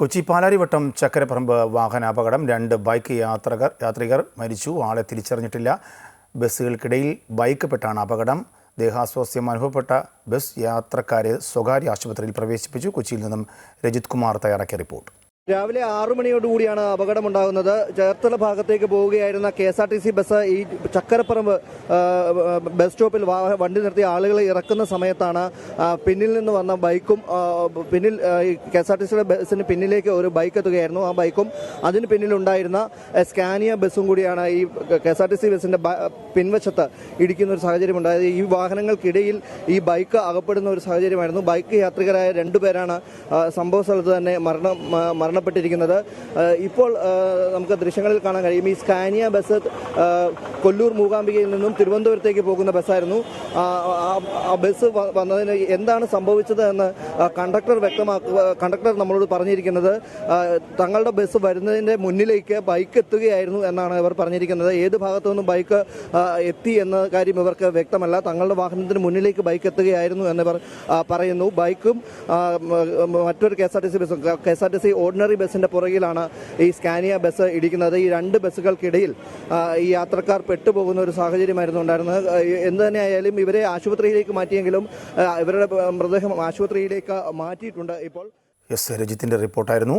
കൊച്ചി പാലാരിവട്ടം ചക്കരപ്പറമ്പ് വാഹനാപകടം. രണ്ട് ബൈക്ക് യാത്രകർ യാത്രികർ മരിച്ചു. ആളെ തിരിച്ചറിഞ്ഞിട്ടില്ല. ബസ്സുകൾക്കിടയിൽ ബൈക്ക് പെട്ടാണ് അപകടം. ദേഹാസ്വാസ്ഥ്യം അനുഭവപ്പെട്ട ബസ് യാത്രക്കാരെ സ്വകാര്യ ആശുപത്രിയിൽ പ്രവേശിപ്പിച്ചു. കൊച്ചിയിൽ നിന്നും രജിത് കുമാർ തയ്യാറാക്കിയ റിപ്പോർട്ട്. രാവിലെ ആറു മണിയോടുകൂടിയാണ് അപകടമുണ്ടാകുന്നത് ചേർത്തല ഭാഗത്തേക്ക് പോവുകയായിരുന്ന K S R T C bus ഈ ചക്കരപ്പറമ്പ് ബസ് സ്റ്റോപ്പിൽ വണ്ടി നിർത്തി ആളുകളെ ഇറക്കുന്ന സമയത്താണ് പിന്നിൽ നിന്ന് വന്ന ബൈക്കും പിന്നിൽ കെ എസ് ആർ ടി സിയുടെ ബസ്സിന് പിന്നിലേക്ക് ഒരു ബൈക്ക് എത്തുകയായിരുന്നു. ആ ബൈക്കും അതിന് പിന്നിലുണ്ടായിരുന്ന സ്കാനിയ ബസ്സും കൂടിയാണ് ഈ K S R T C ബസ്സിന്റെ പിൻവശത്ത് ഇടിക്കുന്ന ഒരു സാഹചര്യം ഉണ്ടായത്. ഈ വാഹനങ്ങൾക്കിടയിൽ ഈ ബൈക്ക് അകപ്പെടുന്ന ഒരു സാഹചര്യമായിരുന്നു. ബൈക്ക് യാത്രികരായ രണ്ടുപേരാണ് സംഭവ സ്ഥലത്ത് തന്നെ മരണം മ- മരണപ്പെട്ടിരിക്കുന്നത്. ഇപ്പോൾ നമുക്ക് ദൃശ്യങ്ങളിൽ കാണാൻ കഴിയും. ഈ സ്കാനിയ ബസ് കൊല്ലൂർ മൂകാംബികയിൽ നിന്നും തിരുവനന്തപുരത്തേക്ക് പോകുന്ന ബസ്സായിരുന്നു. ആ, ബസ് വന്നതിന് എന്താണ് സംഭവിച്ചത് എന്ന് കണ്ടക്ടർ വ്യക്തമാക്കുക കണ്ടക്ടർ നമ്മളോട് പറഞ്ഞിരിക്കുന്നത്. തങ്ങളുടെ ബസ് വരുന്നതിന്റെ മുന്നിലേക്ക് ബൈക്ക് എത്തുകയായിരുന്നു എന്നാണ് ഇവർ പറഞ്ഞിരിക്കുന്നത്. ഏത് ഭാഗത്തു നിന്നും ബൈക്ക് എത്തി എന്ന കാര്യം ഇവർക്ക് വ്യക്തമല്ല. തങ്ങളുടെ വാഹനത്തിന് മുന്നിലേക്ക് ബൈക്ക് എത്തുകയായിരുന്നു എന്നിവർ പറയുന്നു. ബൈക്കും മറ്റൊരു K S R T C ബസ്സും K S R T C ordinary ബസ്സിന്റെ പുറകിലാണ് ഈ സ്കാനിയ ബസ് ഇടിക്കുന്നത്. ഈ രണ്ട് ബസ്സുകൾക്കിടയിൽ ഈ യാത്രക്കാർ പെട്ടുപോകുന്ന ഒരു സാഹചര്യമായിരുന്നു ഉണ്ടായിരുന്നത്. എന്ത് തന്നെയായാലും ഇവരെ ആശുപത്രിയിലേക്ക് മാറ്റിയെങ്കിലും ഇവരുടെ മൃതദേഹം ആശുപത്രിയിലേക്ക് മാറ്റിയിട്ടുണ്ട് ഇപ്പോൾ. എസ് രജിത്തിന്റെ റിപ്പോർട്ടായിരുന്നു.